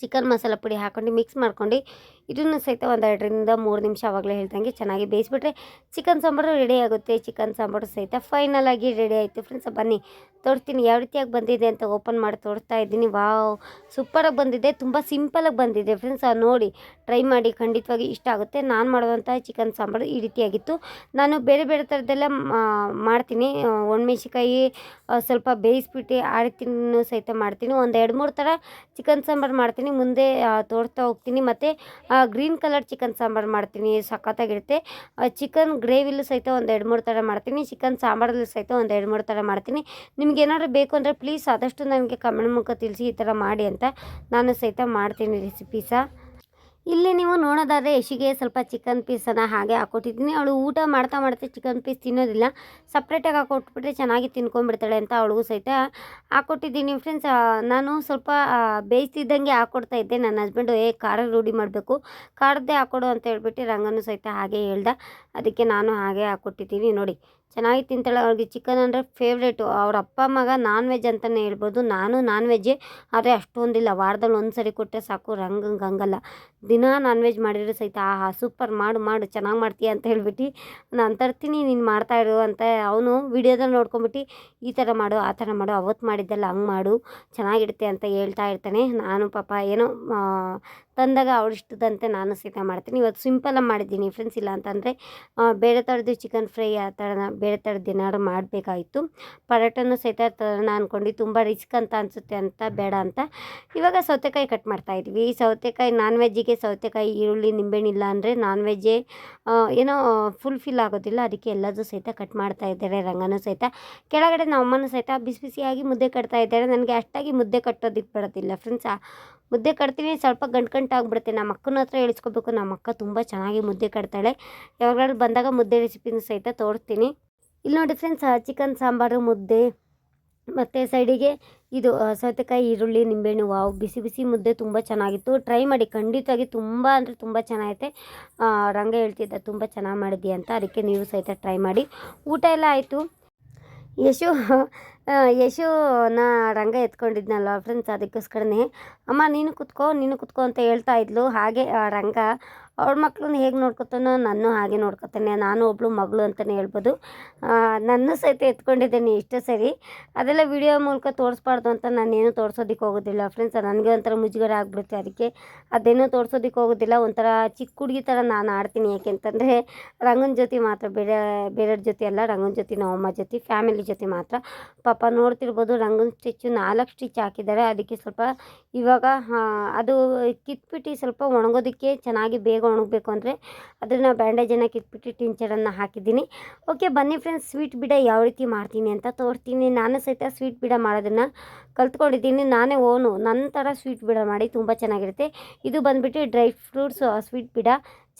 ಚಿಕನ್ ಮಸಾಲೆ ಪುಡಿ ಹಾಕ್ಕೊಂಡು ಮಿಕ್ಸ್ ಮಾಡ್ಕೊಂಡು ಇದನ್ನು ಸಹಿತ ಒಂದು ಎರಡರಿಂದ ಮೂರು ನಿಮಿಷ ಆವಾಗಲೇ ಹೇಳ್ದಂಗೆ ಚೆನ್ನಾಗಿ ಬೇಯಿಸ್ಬಿಟ್ರೆ ಚಿಕನ್ ಸಾಂಬಾರು ರೆಡಿ ಆಗುತ್ತೆ. ಚಿಕನ್ ಸಾಂಬಾರು ಸಹಿತ ಫೈನಲ್ ಆಗಿ ರೆಡಿ ಆಯಿತು. ಫ್ರೆಂಡ್ಸ್ ಬನ್ನಿ. ತೋರಿಸ್ತೀನಿ ಯಾವ ರೀತಿಯಾಗಿ ಬಂದಿದೆ ಅಂತ ಓಪನ್ ಮಾಡಿ ತೋರಿಸ್ತಾ ಇದ್ದೀನಿ. ವಾವ್ ಸೂಪರಾಗಿ ಬಂದಿದೆ. ತುಂಬ ಸಿಂಪಲಾಗಿ ಬಂದಿದೆ. ಫ್ರೆಂಡ್ಸ್ ನೋಡಿ ಟ್ರೈ ಮಾಡಿ. ಖಂಡಿತವಾಗಿ ಇಷ್ಟ ಆಗುತ್ತೆ. ನಾನು ಮಾಡುವಂಥ ಚಿಕನ್ ಸಾಂಬಾರು ಈ ರೀತಿಯಾಗಿತ್ತು. ನಾನು ಬೇರೆ ಬೇರೆ ಥರದ್ದೆಲ್ಲ ಮಾಡ್ತೀನಿ. ಒಣಮೆಣ್ಸಿಕಾಯಿ ಸ್ವಲ್ಪ ಬೇಯಿಸ್ಬಿಟ್ಟು ಆ ರೀತಿನೂ ಸಹಿತ ಮಾಡ್ತೀನಿ. ಒಂದು ಎರಡು ಮೂರು ಥರ ಚಿಕನ್ ಸಾಂಬಾರು ಮಾಡ್ತೀನಿ. ಮುಂದೆ ತೋರಿಸ್ತಾ ಹೋಗ್ತೀನಿ. ಮತ್ತು ಗ್ರೀನ್ ಕಲರ್ ಚಿಕನ್ ಸಾಂಬಾರು ಮಾಡ್ತೀನಿ, ಸಖತ್ತಾಗಿರುತ್ತೆ. ಚಿಕನ್ ಗ್ರೇವಿಲೂ ಸಹಿತ ಒಂದು ಎರಡು ಮೂರು ಥರ ಮಾಡ್ತೀನಿ ಚಿಕನ್ ಸಾಂಬಾರಲ್ಲೂ ಸಹಿತ ಒಂದು ಎರಡು ಮೂರು ಥರ ಮಾಡ್ತೀನಿ. ನಿಮ್ಗೆ ಏನಾದ್ರು ಬೇಕು ಅಂದರೆ ಪ್ಲೀಸ್ ಆದಷ್ಟು ನನಗೆ ಕಮೆಂಟ್ ಮುಖ ತಿಳಿಸಿ ಈ ಥರ ಮಾಡಿ ಅಂತ ನಾನು ಸಹಿತ ಮಾಡ್ತೀನಿ ರೆಸಿಪೀಸ ಇಲ್ಲಿ ನೀವು ನೋಡೋದಾದರೆ ಯಶಿಗೆ ಸ್ವಲ್ಪ ಚಿಕನ್ ಪೀಸನ್ನು ಹಾಗೆ ಹಾಕ್ಕೊಟ್ಟಿದ್ದೀನಿ ಅವಳು ಊಟ ಮಾಡ್ತಾ ಮಾಡ್ತಾ ಚಿಕನ್ ಪೀಸ್ ತಿನ್ನೋದಿಲ್ಲ. ಸಪ್ರೇಟಾಗಿ ಹಾಕ್ಕೊಟ್ಬಿಟ್ರೆ ಚೆನ್ನಾಗಿ ತಿನ್ಕೊಂಡ್ಬಿಡ್ತಾಳೆ ಅಂತ ಅವಳಿಗೂ ಸಹಿತ ಹಾಕ್ಕೊಟ್ಟಿದ್ದೀನಿ ಫ್ರೆಂಡ್ಸ್ ನಾನು ಸ್ವಲ್ಪ ಬೇಯಿಸ್ತಿದ್ದಂಗೆ ಹಾಕ್ಕೊಡ್ತಾ ಇದ್ದೆ. ನನ್ನ ಹಸ್ಬೆಂಡು ಏ ಖಾರ ರೂಢಿ ಮಾಡಬೇಕು. ಖಾರದ್ದೇ ಹಾಕ್ಕೊಡು ಅಂತ ಹೇಳ್ಬಿಟ್ಟು ರಂಗನೂ ಸಹಿತ ಹಾಗೆ ಹೇಳ್ದ. ಅದಕ್ಕೆ ನಾನು ಹಾಗೆ ಹಾಕ್ಕೊಟ್ಟಿದ್ದೀನಿ ನೋಡಿ ಚೆನ್ನಾಗಿ ತಿಂತಾಳೆ. ಅವ್ರಿಗೆ ಚಿಕನ್ ಅಂದರೆ ಫೇವ್ರೇಟು ಅವ್ರ ಅಪ್ಪ, ಮಗ ನಾನ್ ವೆಜ್ ಅಂತಲೇ ಹೇಳ್ಬೋದು. ನಾನು ನಾನ್ ವೆಜ್ಜೇ ಆದರೆ ಅಷ್ಟೊಂದಿಲ್ಲ. ವಾರದಲ್ಲಿ ಒಂದು ಸರಿ ಕೊಟ್ಟರೆ ಸಾಕು ರಂಗಂಗೆ ಹಂಗಲ್ಲ. ದಿನ ನಾನ್ ವೆಜ್ ಮಾಡಿದ್ರೆ ಸಹಿತ, ಆಹಾ ಸೂಪರ್ ಮಾಡು ಮಾಡು, ಚೆನ್ನಾಗಿ ಮಾಡ್ತೀಯ ಅಂತ ಹೇಳ್ಬಿಟ್ಟು ನಾನು ತರ್ತೀನಿ, ನೀನು ಮಾಡ್ತಾ ಅಂತ ಅವನು ವಿಡಿಯೋದಲ್ಲಿ ನೋಡ್ಕೊಂಬಿಟ್ಟು ಈ ಥರ ಮಾಡು, ಆ ಥರ ಮಾಡು ಅವತ್ತು ಮಾಡಿದ್ದೆಲ್ಲ ಹಂಗೆ ಮಾಡು, ಚೆನ್ನಾಗಿರುತ್ತೆ ಅಂತ ಹೇಳ್ತಾ ಇರ್ತಾನೆ. ನಾನು ಪಾಪ ಏನೋ ತಂದಾಗ ಅವಳಿಷ್ಟದಂತೆ ನಾನು ಸಹಿತ ಮಾಡ್ತೀನಿ. ಇವತ್ತು ಸಿಂಪಲಾಗಿ ಮಾಡಿದ್ದೀನಿ ಫ್ರೆಂಡ್ಸ್ ಇಲ್ಲ ಅಂತಂದರೆ ಬೇರೆ ಥರದ್ದು ಚಿಕನ್ ಫ್ರೈ ಆ ಥರ ಬೇರೆ ಥರದ್ದು ಏನಾದ್ರು ಮಾಡಬೇಕಾಯಿತು. ಪರೋಟನೂ ಸಹಿತ ತರೋಣ ಅಂದ್ಕೊಂಡು ತುಂಬ ರಿಸ್ಕ್ ಅಂತ ಅನಿಸುತ್ತೆ ಅಂತ ಬೇಡ ಅಂತ. ಇವಾಗ ಸೌತೆಕಾಯಿ ಕಟ್ ಮಾಡ್ತಾ ಈ ಸೌತೆಕಾಯಿ ನಾನ್ ವೆಜ್ಜಿಗೆ ಸೌತೆಕಾಯಿ ಈರುಳ್ಳಿ ನಿಂಬೆಹಣ್ಣಿಲ್ಲ ಅಂದರೆ ನಾನ್ ವೆಜ್ಜೇ ಏನೋ ಫುಲ್ಫಿಲ್ ಆಗೋದಿಲ್ಲ. ಅದಕ್ಕೆ ಎಲ್ಲದೂ ಸಹಿತ ಕಟ್ ಮಾಡ್ತಾ ಇದ್ದಾರೆ. ರಂಗನೂ ಸಹಿತ. ಕೆಳಗಡೆ ನಮ್ಮ ಅಮ್ಮನೂ ಸಹಿತ ಬಿಸಿ ಬಿಸಿಯಾಗಿ ಮುದ್ದೆ ಕಟ್ತಾ ಇದ್ದಾರೆ. ನನಗೆ ಅಷ್ಟಾಗಿ ಮುದ್ದೆ ಕಟ್ಟೋದಕ್ಕೆ ಬರೋದಿಲ್ಲ ಫ್ರೆಂಡ್ಸ್ ಮುದ್ದೆ ಕಟ್ತೀನಿ, ಸ್ವಲ್ಪ ಗಂಟು ಗಂಟು ನಮ್ಮ ಅಕ್ಕನ ಹತ್ರ ಹೇಳಿಸ್ಕೋಬೇಕು. ನಮ್ಮ ಅಕ್ಕ ತುಂಬ ಚೆನ್ನಾಗಿ ಮುದ್ದೆ ಕಟ್ತಾಳೆ. ಯಾವಾಗಲೂ ಬಂದಾಗ ಮುದ್ದೆ ರೆಸಿಪಿನೂ ಸಹಿತ ತೋರಿಸ್ತೀನಿ. ಇಲ್ಲಿ ನೋಡಿ ಫ್ರೆಂಡ್ಸ್ ಚಿಕನ್ ಸಾಂಬಾರು, ಮುದ್ದೆ, ಮತ್ತು ಸೈಡಿಗೆ ಇದು ಸೌತೆಕಾಯಿ, ಈರುಳ್ಳಿ, ನಿಂಬೆಹಣ್ಣು, ವಾವ್, ಬಿಸಿ ಬಿಸಿ ಮುದ್ದೆ ತುಂಬ ಚೆನ್ನಾಗಿತ್ತು. ಟ್ರೈ ಮಾಡಿ, ಖಂಡಿತವಾಗಿ ತುಂಬ ಅಂದರೆ ತುಂಬ ಚೆನ್ನಾಗೈತೆ. ರಂಗ ಹೇಳ್ತಿದ್ದ, ತುಂಬ ಚೆನ್ನಾಗಿ ಮಾಡಿದ್ಯಾ ಅಂತ ಅದಕ್ಕೆ ನೀವು ಸಹಿತ ಟ್ರೈ ಮಾಡಿ. ಊಟ ಎಲ್ಲ ಆಯಿತು. ಯಶು ನಾ ರಂಗ ಎತ್ಕೊಂಡಿದ್ನಲ್ಲ ಫ್ರೆಂಡ್ಸ್ ಅದಕ್ಕೋಸ್ಕರನೇ. ಅಮ್ಮ, ನೀನು ಕುತ್ಕೋ ನೀನು ಕುತ್ಕೋ ಅಂತ ಹೇಳ್ತಾ ಇದ್ಲು. ಹಾಗೆ ರಂಗ ಅವ್ಳ ಮಕ್ಕಳನ್ನ ಹೇಗೆ ನೋಡ್ಕೊತಾನೋ ನಾನು ಹಾಗೆ ನೋಡ್ಕೊತಾನೆ, ನಾನು ಒಬ್ಬಳು ಮಗಳು ಅಂತಲೇ ಹೇಳ್ಬೋದು. ನನ್ನ ಸಹಿತ ಎತ್ಕೊಂಡಿದ್ದೇನೆ ಇಷ್ಟು ಸರಿ. ಅದೆಲ್ಲ ವಿಡಿಯೋ ಮೂಲಕ ತೋರಿಸ್ಬಾರ್ದು ಅಂತ ನಾನೇನು ತೋರಿಸೋದಕ್ಕೆ ಹೋಗೋದಿಲ್ಲ ಫ್ರೆಂಡ್ಸ್ ನನಗೆ ಒಂಥರ ಮುಜುಗರ ಆಗಿಬಿಡುತ್ತೆ ಅದಕ್ಕೆ ಅದೇನೂ ತೋರ್ಸೋದಕ್ಕೆ ಹೋಗೋದಿಲ್ಲ, ಒಂಥರ ಚಿಕ್ಕ ಹುಡುಗಿ ಥರ ನಾನು ಆಡ್ತೀನಿ ಯಾಕೆಂತಂದರೆ ರಂಗನ ಜೊತೆ ಮಾತ್ರ, ಬೇರೆ, ಬೇರೆಯವ್ರ ಜೊತೆ ಅಲ್ಲ, ರಂಗನ ಜೊತೆ ನಮ್ಮ ಅಮ್ಮ ಜೊತೆ ಫ್ಯಾಮಿಲಿ ಜೊತೆ ಮಾತ್ರ. ಪಾಪ ನೋಡ್ತಿರ್ಬೋದು ರಂಗನ ಸ್ಟಿಚ್ಚು ನಾಲ್ಕು ಸ್ಟಿಚ್ ಹಾಕಿದ್ದಾರೆ, ಅದಕ್ಕೆ ಸ್ವಲ್ಪ ಇವಾಗ ಅದು ಕಿತ್ಬಿಟ್ಟು ಸ್ವಲ್ಪ ಒಣಗೋದಕ್ಕೆ ಚೆನ್ನಾಗಿ ಬೇಗ ಬೇಗ ಒಣಗಬೇಕು ಅಂದರೆ ಅದನ್ನು ಬ್ಯಾಂಡೇಜನ್ನು ಕಿತ್ಬಿಟ್ಟು ಟಿಂಚರನ್ನು ಹಾಕಿದ್ದೀನಿ. ಓಕೆ ಬನ್ನಿ ಫ್ರೆಂಡ್ಸ್ ಸ್ವೀಟ್ ಬಿಡ ಯಾವ ರೀತಿ ಮಾಡ್ತೀನಿ ಅಂತ ತೋರ್ತೀನಿ. ನಾನು ಸಹಿತ ಸ್ವೀಟ್ ಬಿಡ ಮಾಡೋದನ್ನು ಕಲ್ತ್ಕೊಂಡಿದ್ದೀನಿ. ನಾನೇ ಓನು ನನ್ನ ಥರ ಸ್ವೀಟ್ ಬಿಡ ಮಾಡಿ ತುಂಬ ಚೆನ್ನಾಗಿರುತ್ತೆ. ಇದು ಬಂದುಬಿಟ್ಟು ಡ್ರೈ ಫ್ರೂಟ್ಸ್ ಸ್ವೀಟ್ ಬಿಡ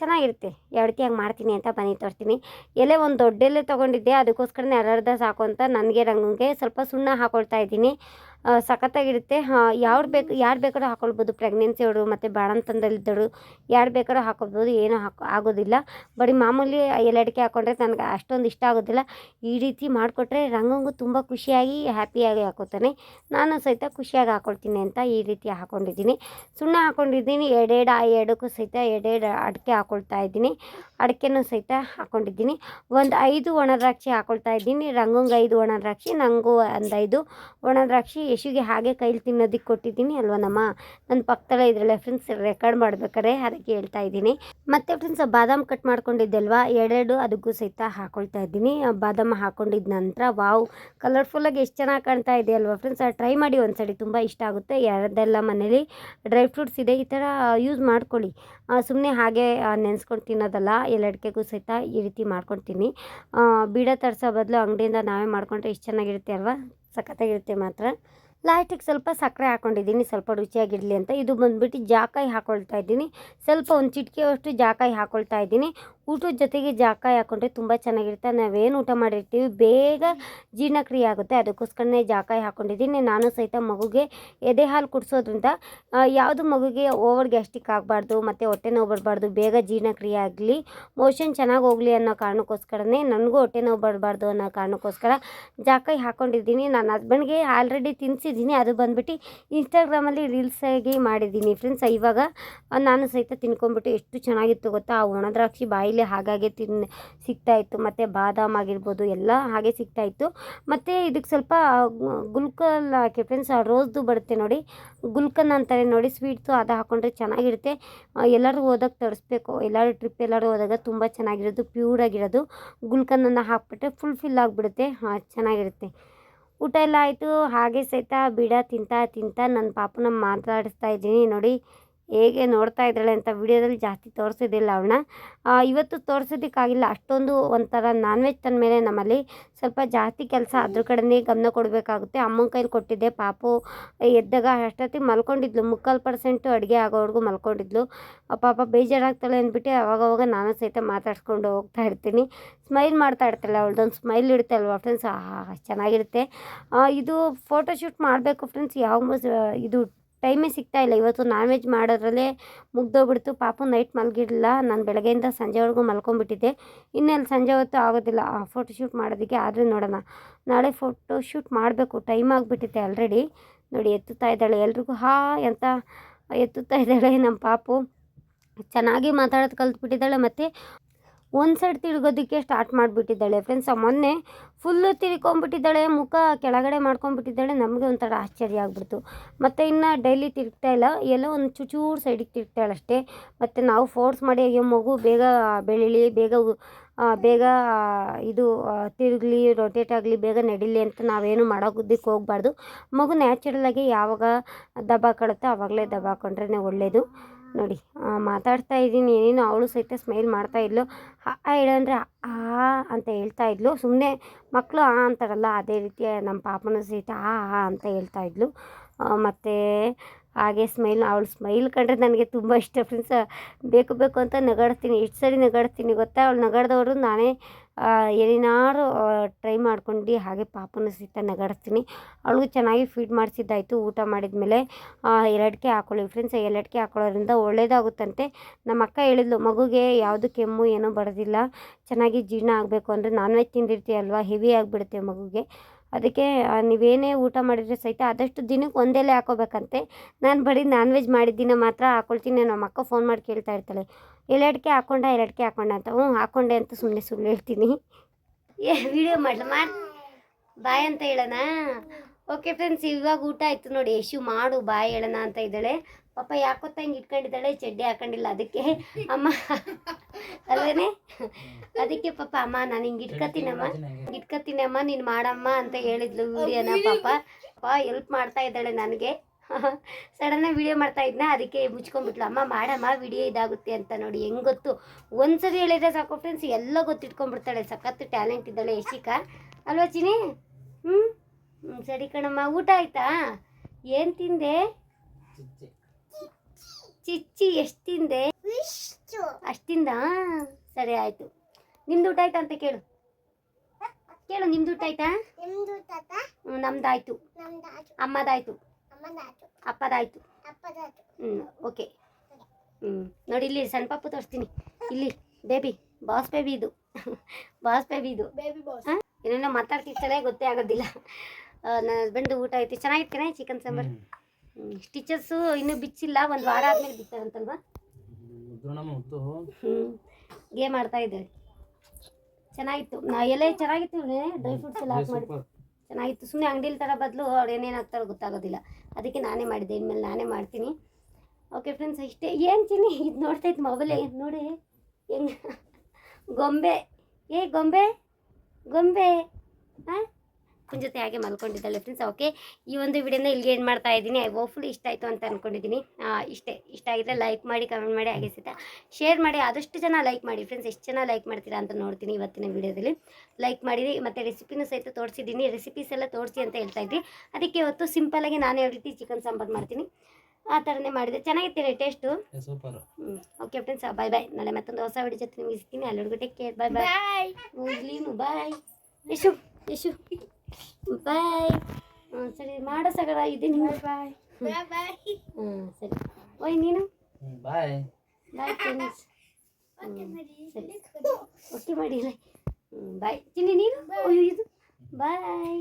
ಚೆನ್ನಾಗಿರುತ್ತೆ. ಯಾವ ರೀತಿಯಾಗಿ ಮಾಡ್ತೀನಿ ಅಂತ ಬನ್ನಿ ತೋರ್ತೀನಿ. ಎಲೆ ಒಂದು ದೊಡ್ಡ ಎಲೆ ತೊಗೊಂಡಿದ್ದೆ, ಅದಕ್ಕೋಸ್ಕರನೇ ಅರ್ಧ ಸಾಕು ಅಂತ ನನಗೆ ರಂಗಂಗೆ ಸ್ವಲ್ಪ ಸುಣ್ಣ ಹಾಕೊಳ್ತಾ ಇದ್ದೀನಿ. ಸಖತ್ತಾಗಿರುತ್ತೆ. ಯಾರು ಬೇಕು, ಯಾರು ಬೇಕಾದ್ರೂ ಹಾಕೊಳ್ಬೋದು. ಪ್ರೆಗ್ನೆನ್ಸಿ ಅವರು ಮತ್ತು ಬಾಣಂತನದಲ್ಲಿದ್ದವರು ಯಾರು ಬೇಕಾದ್ರೂ ಹಾಕೊಳ್ಬೋದು. ಏನೂ ಹಾಕೋ, ಆಗೋದಿಲ್ಲ. ಬರೀ ಮಾಮೂಲಿ ಎಲ್ಲಡಿಕೆ ಹಾಕೊಂಡ್ರೆ ನನಗೆ ಅಷ್ಟೊಂದು ಇಷ್ಟ ಆಗೋದಿಲ್ಲ. ಈ ರೀತಿ ಮಾಡಿಕೊಟ್ರೆ ರಂಗಂಗೂ ತುಂಬ ಖುಷಿಯಾಗಿ, ಹ್ಯಾಪಿಯಾಗಿ ಹಾಕೋತಾನೆ. ನಾನು ಸಹಿತ ಖುಷಿಯಾಗಿ ಹಾಕೊಳ್ತೀನಿ ಅಂತ ಈ ರೀತಿ ಹಾಕೊಂಡಿದ್ದೀನಿ. ಸುಣ್ಣ ಹಾಕ್ಕೊಂಡಿದ್ದೀನಿ ಎರಡೆರಡು, ಆ ಎರಡಕ್ಕೂ ಸಹಿತ ಎರಡೆರಡು ಅಡಿಕೆ ಹಾಕ್ಕೊಳ್ತಾ ಇದ್ದೀನಿ. ಅಡಿಕೆನೂ ಸಹಿತ ಹಾಕೊಂಡಿದ್ದೀನಿ. ಒಂದು ಐದು ಒಣ ದ್ರಾಕ್ಷಿ ಹಾಕ್ಕೊಳ್ತಾ ಇದ್ದೀನಿ. ರಂಗಂಗೆ ಐದು ಒಣ ದ್ರಾಕ್ಷಿ ನನಗೂ ಒಂದು ಐದು ಒಣ ದ್ರಾಕ್ಷಿ ಯಶುಗೆ ಹಾಗೆ ಕೈಲಿ ತಿನ್ನೋದಕ್ಕೆ ಕೊಟ್ಟಿದ್ದೀನಿ ಅಲ್ವಾ ನಮ್ಮ? ನನ್ನ ಪಕ್ಕದಲ್ಲೇ ಇದರಲ್ಲೇ ಫ್ರೆಂಡ್ಸ್ ರೆಕಾರ್ಡ್ ಮಾಡ್ಬೇಕಾರೆ ಅದಕ್ಕೆ ಹೇಳ್ತಾ ಇದ್ದೀನಿ. ಮತ್ತು ಫ್ರೆಂಡ್ಸ್ ಬಾದಾಮ್ ಕಟ್ ಮಾಡ್ಕೊಂಡಿದ್ದೆ ಅಲ್ವಾ ಎರಡೆರಡು ಅದಕ್ಕೂ ಸಹಿತ ಹಾಕ್ಕೊಳ್ತಾ ಇದ್ದೀನಿ. ಬಾದಾಮ ಹಾಕ್ಕೊಂಡಿದ್ದ ನಂತರ, ವಾವ್ ಕಲರ್ಫುಲ್ಲಾಗಿ ಎಷ್ಟು ಚೆನ್ನಾಗಿ ಕಾಣ್ತಾ ಇದೆ ಅಲ್ವಾ ಫ್ರೆಂಡ್ಸ್ ಟ್ರೈ ಮಾಡಿ ಒಂದ್ಸರಿ ತುಂಬ ಇಷ್ಟ ಆಗುತ್ತೆ. ಯಾರದೆಲ್ಲ ಮನೇಲಿ ಡ್ರೈ ಫ್ರೂಟ್ಸ್ ಇದೆ, ಈ ಥರ ಯೂಸ್ ಮಾಡ್ಕೊಳ್ಳಿ. ಸುಮ್ಮನೆ ಹಾಗೆ ನೆನೆಸ್ಕೊಂಡು ತಿನ್ನೋದಲ್ಲ ಎಲ್ಲಡಿಕೆಗೂ ಸಹಿತ ಈ ರೀತಿ ಮಾಡ್ಕೊಳ್ತೀನಿ. ಬೀಡ ತರಿಸೋ ಬದಲು ಅಂಗಡಿಯಿಂದ ನಾವೇ ಮಾಡ್ಕೊಂಡ್ರೆ ಎಷ್ಟು ಚೆನ್ನಾಗಿರುತ್ತೆ ಅಲ್ವಾ? ಸಖತ್ತಾಗಿರುತ್ತೆ ಮಾತ್ರ. ಲಾಸ್ಟಿಗೆ ಸ್ವಲ್ಪ ಸಕ್ಕರೆ ಹಾಕ್ಕೊಂಡಿದ್ದೀನಿ ಸ್ವಲ್ಪ ರುಚಿಯಾಗಿರಲಿ ಅಂತ. ಇದು ಬಂದುಬಿಟ್ಟು ಜಾಕಾಯಿ ಹಾಕ್ಕೊಳ್ತಾ ಇದ್ದೀನಿ. ಸ್ವಲ್ಪ ಒಂದು ಚಿಟಿಕೆಯಷ್ಟು ಜಾಕಾಯಿ ಹಾಕ್ಕೊಳ್ತಾ ಇದ್ದೀನಿ. ಊಟದ ಜೊತೆಗೆ ಜಾಕ ಹಾಕೊಂಡ್ರೆ ತುಂಬ ಚೆನ್ನಾಗಿರುತ್ತೆ. ನಾವೇನು ಊಟ ಮಾಡಿರ್ತೀವಿ, ಬೇಗ ಜೀರ್ಣಕ್ರಿಯೆ ಆಗುತ್ತೆ ಅದಕ್ಕೋಸ್ಕರನೇ ಜಾಕಾಯಿ ಹಾಕ್ಕೊಂಡಿದ್ದೀನಿ ನಾನು ಸಹಿತ ಮಗುಗೆ ಎದೆ ಹಾಲು ಕುಡಿಸೋದ್ರಿಂದ ಯಾವುದು ಮಗುಗೆ ಓವರ್ ಗ್ಯಾಸ್ಟಿಕ್ ಆಗಬಾರ್ದು, ಮತ್ತು ಹೊಟ್ಟೆ ನೋವು ಬರಬಾರ್ದು, ಬೇಗ ಜೀರ್ಣಕ್ರಿಯೆ ಆಗಲಿ, ಮೋಷನ್ ಚೆನ್ನಾಗಿ ಹೋಗಲಿ ಅನ್ನೋ ಕಾರಣಕ್ಕೋಸ್ಕರನೇ ನನಗೂ ಹೊಟ್ಟೆ ನೋವು ಬರಬಾರ್ದು ಅನ್ನೋ ಕಾರಣಕ್ಕೋಸ್ಕರ ಜಾಕಾಯಿ ಹಾಕ್ಕೊಂಡಿದ್ದೀನಿ ನನ್ನ ಹಸ್ಬೆಂಡ್ಗೆ ಆಲ್ರೆಡಿ ತಿನ್ನಿಸಿದ್ದೀನಿ ಅದು ಬಂದುಬಿಟ್ಟು ಇನ್ಸ್ಟಾಗ್ರಾಮಲ್ಲಿ ರೀಲ್ಸಾಗಿ ಮಾಡಿದ್ದೀನಿ. ಫ್ರೆಂಡ್ಸ್, ಇವಾಗ ನಾನು ಸಹಿತ ತಿನ್ಕೊಂಡ್ಬಿಟ್ಟು ಎಷ್ಟು ಚೆನ್ನಾಗಿತ್ತು ಗೊತ್ತಾ? ಆ ಒಣ ದ್ರಾಕ್ಷಿ ಬಾಯಿಲೆ ಹಾಗಾಗಿ ತಿನ್ ಸಿಗ್ತಾ ಇತ್ತು ಮತ್ತು ಬಾದಾಮ್ ಆಗಿರ್ಬೋದು ಎಲ್ಲ ಹಾಗೆ ಸಿಗ್ತಾ ಇತ್ತು ಮತ್ತು ಇದಕ್ಕೆ ಸ್ವಲ್ಪ ಗುಲ್ಕಲ್ ಹಾಕಿ ಫ್ರೆಂಡ್ಸ್ ರೋಸ್ದು ಬರುತ್ತೆ ನೋಡಿ. ಗುಲ್ಕನ್ ಅಂತಾರೆ ನೋಡಿ, ಸ್ವೀಟ್ಸು ಅದು ಹಾಕ್ಕೊಂಡ್ರೆ ಚೆನ್ನಾಗಿರುತ್ತೆ. ಎಲ್ಲರೂ ಹೋದಾಗ ತರಿಸ್ಬೇಕು. ಎಲ್ಲರೂ ಟ್ರಿಪ್ ಎಲ್ಲರೂ ಹೋದಾಗ ತುಂಬ ಚೆನ್ನಾಗಿರೋದು ಪ್ಯೂರ್ ಆಗಿರೋದು. ಗುಲ್ಕನ್ನನ್ನು ಹಾಕ್ಬಿಟ್ರೆ ಫುಲ್ ಫಿಲ್ ಆಗಿಬಿಡುತ್ತೆ. ಹಾಂ, ಚೆನ್ನಾಗಿರುತ್ತೆ. ಊಟ ಎಲ್ಲ ಆಯಿತು. ಹಾಗೆ ಸಹಿತ ಬಿಡ ತಿಂತಾ ತಿಂತಾ ನನ್ನ ಪಾಪನ ಮಾತಾಡಿಸ್ತಾ ಇದ್ದೀನಿ ನೋಡಿ. ಹೇಗೆ ನೋಡ್ತಾ ಇದ್ದಾಳೆ ಅಂತ ವಿಡಿಯೋದಲ್ಲಿ ಜಾಸ್ತಿ ತೋರಿಸಿದ್ದಿಲ್ಲ ಅವಳನ್ನ. ಇವತ್ತು ತೋರಿಸೋದಕ್ಕಾಗಿಲ್ಲ ಅಷ್ಟೊಂದು ಒಂಥರ ನಾನ್ ವೆಜ್ ತಂದ ಮೇಲೆ ನಮ್ಮಲ್ಲಿ ಸ್ವಲ್ಪ ಜಾಸ್ತಿ ಕೆಲಸ ಅದ್ರ ಕಡೆನೇ ಗಮನ ಕೊಡಬೇಕಾಗುತ್ತೆ. ಅಮ್ಮನ ಕೈಲಿ ಕೊಟ್ಟಿದ್ದೆ, ಪಾಪು ಎದ್ದಾಗ ಅಷ್ಟೊತ್ತಿಗೆ ಮಲ್ಕೊಂಡಿದ್ಲು, ಮುಕ್ಕಾಲು ಪರ್ಸೆಂಟು ಅಡುಗೆ ಆಗೋವರೆಗೂ ಮಲ್ಕೊಂಡಿದ್ಲು. ಪಾಪ ಬೇಜಾರಾಗ್ತಾಳೆ ಅಂದ್ಬಿಟ್ಟು ಅವಾಗವಾಗ ನಾನು ಸಹಿತ ಮಾತಾಡ್ಸ್ಕೊಂಡು ಹೋಗ್ತಾ ಇರ್ತೀನಿ. ಸ್ಮೈಲ್ ಮಾಡ್ತಾ ಇರ್ತಾಳೆ, ಅವಳ್ದೊಂದು ಸ್ಮೈಲ್ ಇಡುತ್ತೆ ಅಲ್ವಾ ಫ್ರೆಂಡ್ಸ್ ಚೆನ್ನಾಗಿರುತ್ತೆ. ಇದು ಫೋಟೋಶೂಟ್ ಮಾಡಬೇಕು ಫ್ರೆಂಡ್ಸ್ ಯಾವ ಇದು ಟೈಮೇ ಸಿಗ್ತಾ ಇಲ್ಲ. ಇವತ್ತು ನಾನ್ ವೆಜ್ ಮಾಡೋದ್ರಲ್ಲೇ ಮುಗ್ದೋಗ್ಬಿಡ್ತು. ಪಾಪು ನೈಟ್ ಮಲಗಿರಲಿಲ್ಲ. ನಾನು ಬೆಳಗ್ಗೆಯಿಂದ ಸಂಜೆವರೆಗೂ ಮಲ್ಕೊಂಡ್ಬಿಟ್ಟಿದ್ದೆ. ಇನ್ನೆಲ್ಲಿ ಸಂಜೆ ಹೊತ್ತು ಆಗೋದಿಲ್ಲ. ಆ ಫೋಟೋಶೂಟ್ ಮಾಡೋದಕ್ಕೆ ಆದರೆ ನೋಡೋಣ. ನಾಳೆ ಫೋಟೋ ಶೂಟ್ ಮಾಡಬೇಕು. ಟೈಮ್ ಆಗಿಬಿಟ್ಟಿದೆ ಆಲ್ರೆಡಿ ನೋಡಿ, ಎತ್ತುತ್ತಾ ಇದ್ದಾಳೆ. ಎಲ್ರಿಗೂ ಹಾ ಅಂತ ಎತ್ತುತ್ತಾ ಇದ್ದಾಳೆ ನಮ್ಮ ಪಾಪು. ಚೆನ್ನಾಗಿ ಮಾತಾಡೋದು ಕಲ್ತ್ಬಿಟ್ಟಿದ್ದಾಳೆ ಮತ್ತು ಒಂದು ಸೈಡ್ ತಿರುಗೋದಕ್ಕೆ ಸ್ಟಾರ್ಟ್ ಮಾಡಿಬಿಟ್ಟಿದ್ದಾಳೆ ಫ್ರೆಂಡ್ಸ್ ಮೊನ್ನೆ ಫುಲ್ಲು ತಿರ್ಕೊಂಬಿಟ್ಟಿದ್ದಾಳೆ ಮುಖ ಕೆಳಗಡೆ ಮಾಡ್ಕೊಂಡ್ಬಿಟ್ಟಿದ್ದಾಳೆ, ನಮಗೆ ಒಂಥರ ಆಶ್ಚರ್ಯ ಆಗ್ಬಿಡ್ತು. ಮತ್ತು ಇನ್ನು ಡೈಲಿ ತಿರುಗ್ತಾ ಇಲ್ಲ, ಎಲ್ಲೋ ಒಂದು ಚೂಚೂರು ಸೈಡಿಗೆ ತಿರುಗ್ತಾಳೆ ಅಷ್ಟೇ. ಮತ್ತು ನಾವು ಫೋರ್ಸ್ ಮಾಡಿ, ಅಯ್ಯೋ, ಮಗು ಬೇಗ ಬೆಳೀಲಿ, ಬೇಗ ಬೇಗ ಇದು ತಿರುಗಲಿ ರೊಟೇಟ್ ಆಗಲಿ, ಬೇಗ ನಡೀಲಿ ಅಂತ ನಾವೇನು ಮಾಡೋದಕ್ಕೆ ಹೋಗಬಾರ್ದು. ಮಗು ನ್ಯಾಚುರಲಾಗಿ ಯಾವಾಗ ದಬಾಕೊಳುತ್ತೋ ಆವಾಗಲೇ ದಬಾಕೊಂಡ್ರೆ ಒಳ್ಳೆಯದು ನೋಡಿ ಮಾತಾಡ್ತಾ ಇದ್ದೀನಿ, ಏನೇನು ಅವಳು ಸಹಿತ ಸ್ಮೈಲ್ ಮಾಡ್ತಾ ಇದ್ಲು. ಆ ಹೇಳಂದ್ರೆ ಆ ಅಂತ ಹೇಳ್ತಾ ಇದ್ಲು. ಸುಮ್ಮನೆ ಮಕ್ಕಳು ಆ ಅಂತಾರಲ್ಲ, ಅದೇ ರೀತಿ ನಮ್ಮ ಪಾಪನೂ ಸಹಿತ ಆ ಆ ಅಂತ ಹೇಳ್ತಾ ಇದ್ಲು. ಮತ್ತು ಹಾಗೆ ಸ್ಮೈಲ್ ಅವಳು ಸ್ಮೈಲ್ ಕಂಡ್ರೆ ನನಗೆ ತುಂಬ ಇಷ್ಟ ಫ್ರೆಂಡ್ಸ್ ಬೇಕು ಬೇಕು ಅಂತ ನಗಾಡ್ತೀನಿ, ಎಷ್ಟು ಸರಿ ನಗಾಡ್ತೀನಿ ಗೊತ್ತಾ? ಅವಳು ನಗಾಡ್ದವರು ನಾನೇ ಏನೇನಾರು ಟ್ರೈ ಮಾಡ್ಕೊಂಡು ಹಾಗೆ ಪಾಪನ ಸಹಿತ ನಗಾಡಿಸ್ತೀನಿ ಅವಳಿಗೂ ಚೆನ್ನಾಗಿ ಫೀಡ್ ಮಾಡಿಸಿದ್ದಾಯಿತು, ಊಟ ಮಾಡಿದ ಮೇಲೆ ಹಾಕೊಳ್ಳಿ. ಫ್ರೆಂಡ್ಸ್ ಎರಡಕ್ಕೆ ಹಾಕೊಳ್ಳೋದ್ರಿಂದ ಒಳ್ಳೇದಾಗುತ್ತಂತೆ. ನಮ್ಮ ಅಕ್ಕ ಹೇಳಿದ್ಲು, ಮಗುಗೆ ಯಾವುದು ಕೆಮ್ಮು ಏನೂ ಬರೋದಿಲ್ಲ. ಚೆನ್ನಾಗಿ ಜೀರ್ಣ ಆಗಬೇಕು ಅಂದರೆ ನಾನ್ ವೆಜ್ ತಿಂದಿರ್ತೀಯಲ್ವ? ಹೆವಿ ಆಗಿಬಿಡುತ್ತೆ ಮಗುಗೆ. ಅದಕ್ಕೆ ನೀವೇನೇ ಊಟ ಮಾಡಿದರೆ ಸಹಿತ ಆದಷ್ಟು ದಿನಕ್ಕೆ ಒಂದೇಲೆ ಹಾಕೋಬೇಕಂತೆ. ನಾನು ಬರೀ ನಾನ್ ವೆಜ್ ಮಾಡಿದ ದಿನ ಮಾತ್ರ ಹಾಕೊಳ್ತೀನಿ. ನಮ್ಮ ಅಕ್ಕ ಫೋನ್ ಮಾಡಿ ಕೇಳ್ತಾ ಇರ್ತಾಳೆ. ಎಲೆಡ್ಕೆ ಹಾಕೊಂಡ ಎರಡಕ್ಕೆ ಹಾಕೊಂಡ ಅಂತ. ಹ್ಞೂ, ಹಾಕೊಂಡೆ ಅಂತ ಸುಮ್ಮನೆ ಸುಳ್ಳು ಹೇಳ್ತೀನಿ. ಏ ವಿಡಿಯೋ ಮಾಡಲ? ಮಾಡಿ ಬಾಯ್ ಅಂತ ಹೇಳೋಣ ಓಕೆ ಫ್ರೆಂಡ್ಸ್ ಇವಾಗ ಊಟ ಆಯಿತು ನೋಡಿ. ಯಶು ಮಾಡು, ಬಾಯ್ ಹೇಳೋಣ ಅಂತ ಇದ್ದಾಳೆ. ಪಾಪ ಯಾಕೊತ್ತ ಹಿಂಗೆ ಇಟ್ಕೊಂಡಿದ್ದಾಳೆ, ಚಡ್ಡಿ ಹಾಕೊಂಡಿಲ್ಲ. ಅದಕ್ಕೆ ಅಮ್ಮ ಅಲ್ವೇನೆ? ಅದಕ್ಕೆ ಪಾಪ ಅಮ್ಮ ನಾನು ಹಿಂಗೆ ಇಟ್ಕತೀನಮ್ಮ ಇಟ್ಕತೀನಮ್ಮ ನೀನು ಮಾಡಮ್ಮ ಅಂತ ಹೇಳಿದ್ಲು ವಿಡಿಯೋನ ಪಾಪ. ಪಾಪ ಎಲ್ಪ್ ಮಾಡ್ತಾ ಇದ್ದಾಳೆ ನನಗೆ. ಸಡನ್ನಾಗಿ ವಿಡಿಯೋ ಮಾಡ್ತಾ ಇದ್ನ ಅದಕ್ಕೆ ಮುಚ್ಕೊಂಡ್ಬಿಟ್ಲು. ಅಮ್ಮ ಮಾಡಮ್ಮ ವಿಡಿಯೋ ಇದಾಗುತ್ತೆ ಅಂತ ನೋಡಿ ಹೆಂಗ್ ಗೊತ್ತು? ಒಂದ್ಸರಿ ಹೇಳಿದ್ರೆ ಸಾಕು ಫ್ರೆಂಡ್ಸ್ ಎಲ್ಲ ಗೊತ್ತಿಟ್ಕೊಂಡ್ಬಿಡ್ತಾಳೆ. ಸಖತ್ತು ಟ್ಯಾಲೆಂಟ್ ಇದ್ದಾಳೆ ಯಶಿಕಾ. ಅಲ್ವಾ ಚಿನಿ ಹ್ಞೂ ಹ್ಞೂ ಸರಿ ಕಣಮ್ಮ ಊಟ ಆಯ್ತಾ? ಏನು ತಿಂದೆ? ಚಿಚ್ಚಿ. ಎಷ್ಟು ತಿಂದೆ? ಅಷ್ಟಿಂದ? ಸರಿ ಆಯಿತು. ನಿಮ್ದು ಊಟ ಆಯ್ತಾ ಅಂತ ಕೇಳು. ಕೇಳು ನಿಮ್ದು ಊಟ ಆಯ್ತಾ? ನಮ್ದಾಯ್ತು. ಅಮ್ಮದಾಯ್ತು. ಅಪ್ಪದಾಯ್ತು. ಹ್ಮ್ ಹ್ಞೂ ಓಕೆ ಹ್ಞೂ ನೋಡಿ ಇಲ್ಲಿ ಸಣ್ಣ ಪಾಪು ತೋರಿಸ್ತೀನಿ. ಇಲ್ಲಿ ಬೇಬಿ ಬಾಸ್ ಬೇಬಿ ಇದು. ಬಾಸ್ ಬೇಬಿ ಇದು. Baby boss. ಹಾಂ? ಏನೇನೋ ಮಾತಾಡ್ತಿರ್ತಾಳೆ ಗೊತ್ತೇ ಆಗೋದಿಲ್ಲ. ನನ್ನ ಹಸ್ಬೆಂಡ್ ಊಟ ಆಯ್ತು. ಚೆನ್ನಾಗಿತ್ತೇನೆ ಚಿಕನ್ ಸಾಂಬಾರ್. ಸ್ಟಿಚಸ್ಸು ಇನ್ನೂ ಬಿಚ್ಚಿಲ್ಲ. ಒಂದು ವಾರ ಆದಮೇಲೆ ಬಿಚ್ಚಾರಂತಲ್ವಾ ಗೇಮ್ ಆಡ್ತಾ ಇದ್ದೇವೆ ಚೆನ್ನಾಗಿತ್ತು. ನಾ ಎಲೆ ಚೆನ್ನಾಗಿತ್ತು ಡ್ರೈ ಫ್ರೂಟ್ಸ್ ಎಲ್ಲ ಹಾಕಿ ಮಾಡಿ ಚೆನ್ನಾಗಿತ್ತು. ಸುಮ್ಮನೆ ಅಂಗಡಿಲಿ ಥರ ಬದಲು ಅವ್ರು ಏನೇನು ಹಾಕ್ತಾರೋ ಗೊತ್ತಾಗೋದಿಲ್ಲ. ಅದಕ್ಕೆ ನಾನೇ ಮಾಡಿದ್ದೆ. ಇನ್ಮೇಲೆ ನಾನೇ ಮಾಡ್ತೀನಿ. ಓಕೆ ಫ್ರೆಂಡ್ಸ್ ಇಷ್ಟೇ. ಏನು ಚಿನ್ನಿ? ಇದು ನೋಡ್ತಾ ಇತ್ತು ಮೊಬೈಲ್ ನೋಡಿ. ಹೆಂಗ? ಗೊಂಬೆ. ಏ ಗೊಂಬೆ? ಗೊಂಬೆ. ಹಾಂ? ಕುನ್ ಜೊತೆ ಹಾಗೆ ಮಲ್ಕೊಂಡಿದ್ದಾಳೆ ಫ್ರೆಂಡ್ಸ್ ಓಕೆ ಈ ಒಂದು ವಿಡಿಯೋನ ಇಲ್ಲಿಗೆ ಏನು ಮಾಡ್ತಾ ಇದ್ದೀನಿ. ಐ ಹೋಪ್ಫುಲಿ ಇಷ್ಟ ಆಯಿತು ಅಂತ ಅಂದ್ಕೊಂಡಿದ್ದೀನಿ ಇಷ್ಟೇ ಇಷ್ಟ ಆಗಿದ್ರೆ ಲೈಕ್ ಮಾಡಿ ಕಮೆಂಟ್ ಮಾಡಿ ಹಾಗೆ ಸಹಿತ ಶೇರ್ ಮಾಡಿ. ಆದಷ್ಟು ಜನ ಲೈಕ್ ಮಾಡಿ ಫ್ರೆಂಡ್ಸ್ ಎಷ್ಟು ಜನ ಲೈಕ್ ಮಾಡ್ತೀರಾ ಅಂತ ನೋಡ್ತೀನಿ ಇವತ್ತಿನ ವಿಡಿಯೋದಲ್ಲಿ. ಲೈಕ್ ಮಾಡಿರಿ ಮತ್ತು ರೆಸಿಪಿನೂ ಸಹಿತ ತೋರಿಸಿದ್ದೀನಿ. ರೆಸಿಪೀಸ್ ಎಲ್ಲ ತೋರಿಸಿ ಅಂತ ಹೇಳ್ತಾ ಇದ್ರಿ. ಅದಕ್ಕೆ ಇವತ್ತು ಸಿಂಪಲಾಗಿ ನಾನು ಯಾವ ರೀತಿ ಚಿಕನ್ ಸಾಂಬಾರು ಮಾಡ್ತೀನಿ. ಆ ಥರನೇ ಮಾಡಿದೆ. ಚೆನ್ನಾಗಿತ್ತು ಟೇಸ್ಟು ಸೂಪರ್ ಹ್ಞೂ ಓಕೆ ಫ್ರೆಂಡ್ಸ್ ಬಾಯ್ ಬಾಯ್ ನಾಳೆ ಮತ್ತೊಂದು ಹೊಸ ವಿಡಿಯೋ ಜೊತೆ ನಿಮಗೆ ಸಿಗ್ತೀನಿ. ಅಲ್ಲಿವರೆಗೂ take care bye bye bye Yashu Yashu. Bye ಸರಿ ಮಾಡೋ ಸಗರ ಇದೆ ನೀವು ಬಾಯ್ ಬಾಯ್ ಬಾಯ್ ಹ್ಞೂ ಸರಿ. ಓಯ್ ನೀನು? ಬಾಯ್ ಬಾಯ್ ಫ್ರೆಂಡ್ಸ್ ಓಕೆ ಮಾಡಿ. ಸರಿ. ಓಕೆ ಮಾಡಿ ಬಾಯ್ ತಿನ್ನಿ ನೀನು? ಇದು. ಬಾಯ್